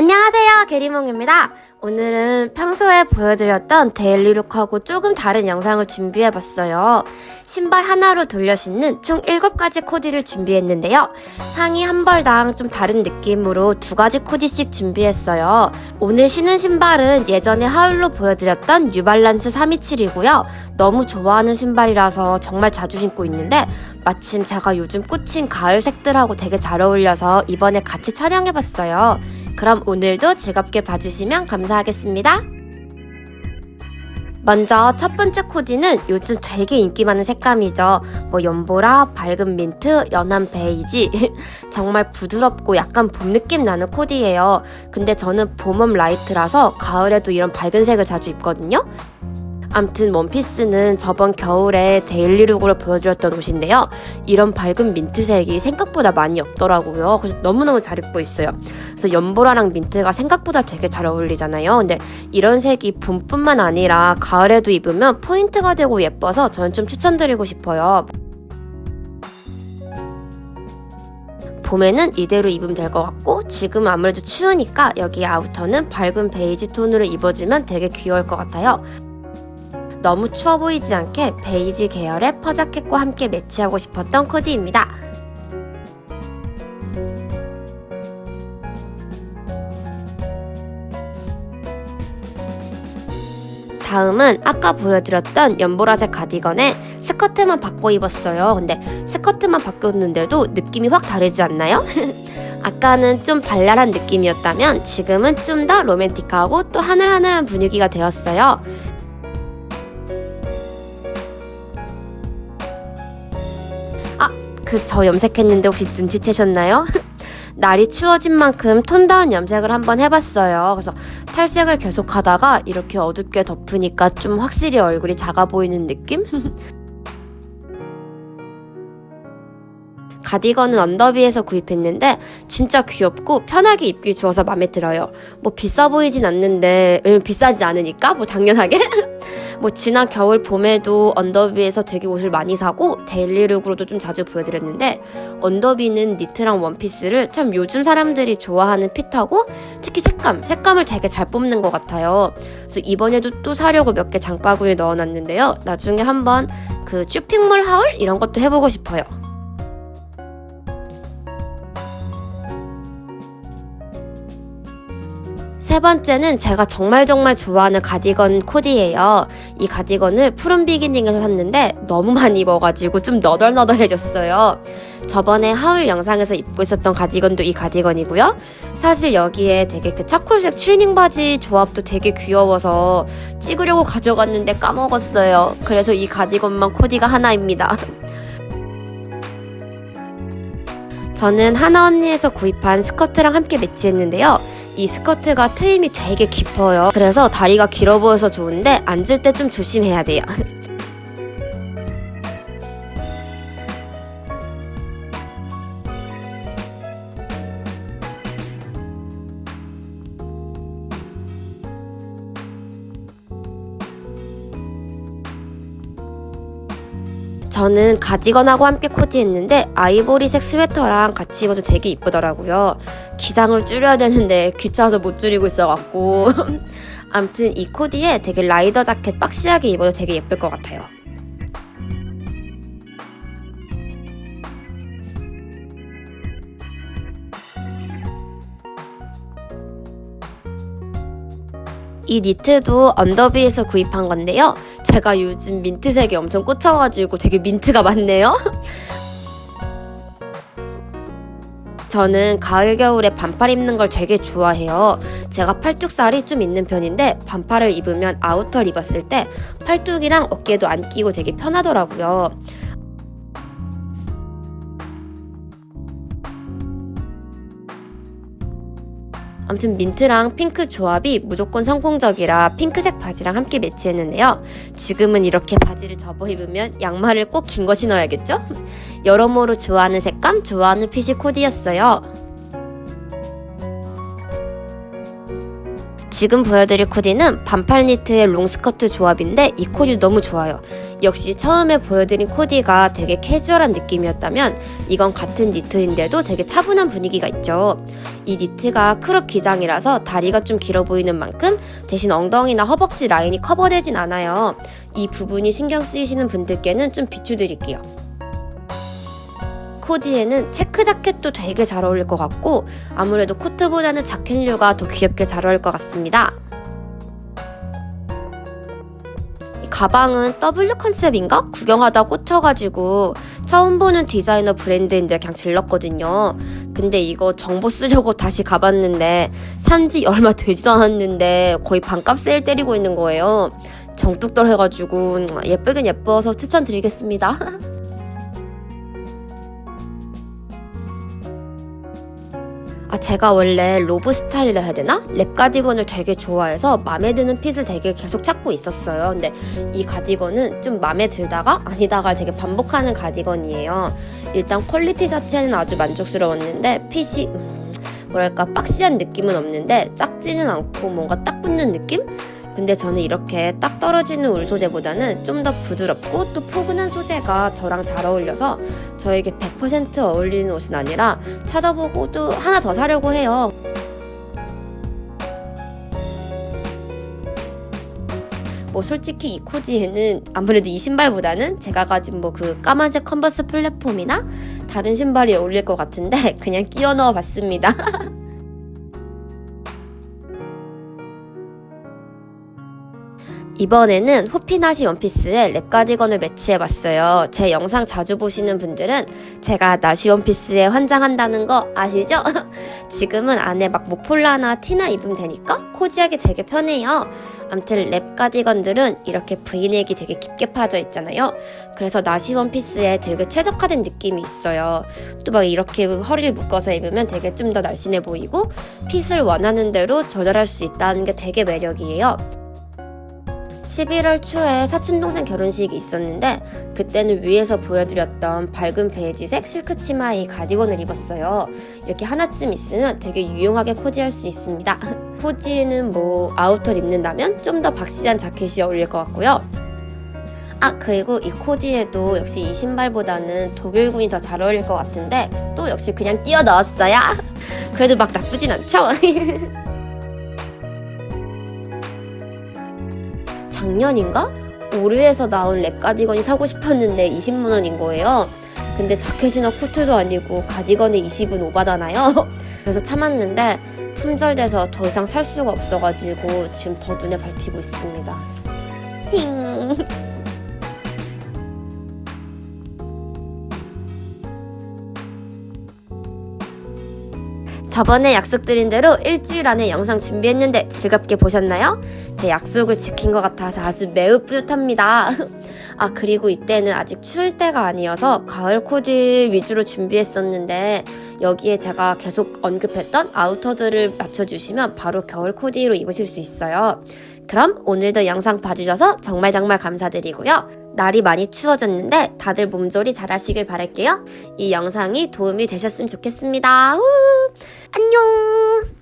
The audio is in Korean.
안녕하세요 게리몽입니다. 오늘은 평소에 보여드렸던 데일리룩하고 조금 다른 영상을 준비해봤어요. 신발 하나로 돌려 신는 총 7가지 코디를 준비했는데요. 상의 한 벌당 좀 다른 느낌으로 두 가지 코디씩 준비했어요. 오늘 신은 신발은 예전에 하울로 보여드렸던 뉴발란스 327이고요. 너무 좋아하는 신발이라서 정말 자주 신고 있는데 마침 제가 요즘 꽂힌 가을 색들하고 되게 잘 어울려서 이번에 같이 촬영해봤어요. 그럼 오늘도 즐겁게 봐주시면 감사하겠습니다. 먼저 첫 번째 코디는 요즘 되게 인기 많은 색감이죠. 뭐 연보라, 밝은 민트, 연한 베이지. 정말 부드럽고 약간 봄 느낌 나는 코디예요. 근데 저는 봄웜 라이트라서 가을에도 이런 밝은 색을 자주 입거든요. 암튼 원피스는 저번 겨울에 데일리룩으로 보여드렸던 옷인데요. 이런 밝은 민트색이 생각보다 많이 없더라고요. 그래서 너무너무 잘 입고 있어요. 그래서 연보라랑 민트가 생각보다 되게 잘 어울리잖아요. 근데 이런 색이 봄뿐만 아니라 가을에도 입으면 포인트가 되고 예뻐서 저는 좀 추천드리고 싶어요. 봄에는 이대로 입으면 될 것 같고 지금 아무래도 추우니까 여기 아우터는 밝은 베이지 톤으로 입어주면 되게 귀여울 것 같아요. 너무 추워 보이지 않게 베이지 계열의 퍼자켓과 함께 매치하고 싶었던 코디입니다. 다음은 아까 보여드렸던 연보라색 가디건에 스커트만 바꿔 입었어요. 근데 스커트만 바뀌었는데도 느낌이 확 다르지 않나요? 아까는 좀 발랄한 느낌이었다면 지금은 좀 더 로맨틱하고 또 하늘하늘한 분위기가 되었어요. 그 저 염색했는데 혹시 눈치채셨나요? 날이 추워진 만큼 톤다운 염색을 한번 해봤어요. 그래서 탈색을 계속 하다가 이렇게 어둡게 덮으니까 좀 확실히 얼굴이 작아 보이는 느낌? 가디건은 언더비에서 구입했는데 진짜 귀엽고 편하게 입기 좋아서 마음에 들어요. 뭐 비싸 보이진 않는데 왜냐면 비싸지 않으니까 뭐 당연하게 뭐 지난 겨울 봄에도 언더비에서 되게 옷을 많이 사고 데일리룩으로도 좀 자주 보여드렸는데 언더비는 니트랑 원피스를 참 요즘 사람들이 좋아하는 핏하고 특히 색감 색감을 되게 잘 뽑는 것 같아요. 그래서 이번에도 또 사려고 몇 개 장바구니에 넣어놨는데요. 나중에 한번 그 쇼핑몰 하울 이런 것도 해보고 싶어요. 세 번째는 제가 정말 정말 좋아하는 가디건 코디예요. 이 가디건을 푸른 비기닝에서 샀는데 너무 많이 입어가지고 좀 너덜너덜해졌어요. 저번에 하울 영상에서 입고 있었던 가디건도 이 가디건이고요. 사실 여기에 되게 그 차콜색 트리닝 바지 조합도 되게 귀여워서 찍으려고 가져갔는데 까먹었어요. 그래서 이 가디건만 코디가 하나입니다. 저는 하나 언니에서 구입한 스커트랑 함께 매치했는데요. 이 스커트가 트임이 되게 깊어요. 그래서 다리가 길어 보여서 좋은데 앉을 때 좀 조심해야 돼요. 저는 가디건하고 함께 코디했는데 아이보리색 스웨터랑 같이 입어도 되게 이쁘더라고요. 기장을 줄여야 되는데 귀찮아서 못 줄이고 있어갖고 암튼 이 코디에 되게 라이더 자켓 박시하게 입어도 되게 예쁠 것 같아요. 이 니트도 언더비에서 구입한 건데요. 제가 요즘 민트색에 엄청 꽂혀가지고 되게 민트가 많네요. 저는 가을 겨울에 반팔 입는 걸 되게 좋아해요. 제가 팔뚝살이 좀 있는 편인데 반팔을 입으면 아우터를 입었을 때 팔뚝이랑 어깨도 안 끼고 되게 편하더라고요. 아무튼 민트랑 핑크 조합이 무조건 성공적이라 핑크색 바지랑 함께 매치했는데요. 지금은 이렇게 바지를 접어 입으면 양말을 꼭 긴 거 신어야겠죠? 여러모로 좋아하는 색감, 좋아하는 핏이 코디였어요. 지금 보여드릴 코디는 반팔 니트의 롱스커트 조합인데 이 코디 너무 좋아요. 역시 처음에 보여드린 코디가 되게 캐주얼한 느낌이었다면 이건 같은 니트인데도 되게 차분한 분위기가 있죠. 이 니트가 크롭 기장이라서 다리가 좀 길어 보이는 만큼 대신 엉덩이나 허벅지 라인이 커버되진 않아요. 이 부분이 신경 쓰이시는 분들께는 좀 비추드릴게요. 코디에는 체크 자켓도 되게 잘 어울릴 것 같고 아무래도 코트보다는 자켓류가 더 귀엽게 잘 어울릴 것 같습니다. 가방은 W 컨셉인가? 구경하다 꽂혀가지고 처음 보는 디자이너 브랜드인데 그냥 질렀거든요. 근데 이거 정보 쓰려고 다시 가봤는데 산지 얼마 되지도 않았는데 거의 반값 세일 때리고 있는 거예요. 정뚝떨 해가지고 예쁘긴 예뻐서 추천드리겠습니다. 제가 원래 로브 스타일이라 해야 되나? 랩 가디건을 되게 좋아해서 마음에 드는 핏을 되게 계속 찾고 있었어요. 근데 이 가디건은 좀 마음에 들다가 아니다가 되게 반복하는 가디건이에요. 일단 퀄리티 자체는 아주 만족스러웠는데 핏이 음, 뭐랄까 박시한 느낌은 없는데 작지는 않고 뭔가 딱 붙는 느낌? 근데 저는 이렇게 딱 떨어지는 울 소재보다는 좀 더 부드럽고 또 포근한 소재가 저랑 잘 어울려서 저에게 100% 어울리는 옷은 아니라 찾아보고 또 하나 더 사려고 해요. 뭐 솔직히 이 코디에는 아무래도 이 신발보다는 제가 가진 뭐 그 까만색 컨버스 플랫폼이나 다른 신발이 어울릴 것 같은데 그냥 끼워 넣어 봤습니다. 이번에는 호피나시 원피스에 랩 가디건을 매치해봤어요. 제 영상 자주 보시는 분들은 제가 나시 원피스에 환장한다는 거 아시죠? 지금은 안에 막 모폴라나 티나 입으면 되니까 코디하기 되게 편해요. 암튼 랩 가디건들은 이렇게 브이넥이 되게 깊게 파져 있잖아요. 그래서 나시 원피스에 되게 최적화된 느낌이 있어요. 또 막 이렇게 허리를 묶어서 입으면 되게 좀 더 날씬해 보이고 핏을 원하는 대로 조절할 수 있다는 게 되게 매력이에요. 11월 초에 사촌동생 결혼식이 있었는데 그때는 위에서 보여드렸던 밝은 베이지색 실크 치마에 가디건을 입었어요. 이렇게 하나쯤 있으면 되게 유용하게 코디할 수 있습니다. 코디에는 뭐 아우터를 입는다면 좀 더 박시한 자켓이 어울릴 것 같고요. 아 그리고 이 코디에도 역시 이 신발보다는 독일군이 더 잘 어울릴 것 같은데 또 역시 그냥 끼워 넣었어요. 그래도 막 나쁘진 않죠? 작년인가? 오류에서 나온 랩 가디건이 사고 싶었는데 20만 원인 거예요. 근데 자켓이나 코트도 아니고 가디건에 20은 오바잖아요. 그래서 참았는데 품절돼서 더 이상 살 수가 없어가지고 지금 더 눈에 밟히고 있습니다. 힝. 저번에 약속드린 대로 일주일 안에 영상 준비했는데 즐겁게 보셨나요? 제 약속을 지킨 것 같아서 아주 매우 뿌듯합니다. 아, 그리고 이때는 아직 추울 때가 아니어서 가을 코디 위주로 준비했었는데 여기에 제가 계속 언급했던 아우터들을 맞춰주시면 바로 겨울 코디로 입으실 수 있어요. 그럼 오늘도 영상 봐주셔서 정말 정말 감사드리고요. 날이 많이 추워졌는데 다들 몸조리 잘 하시길 바랄게요. 이 영상이 도움이 되셨으면 좋겠습니다. 후, 안녕!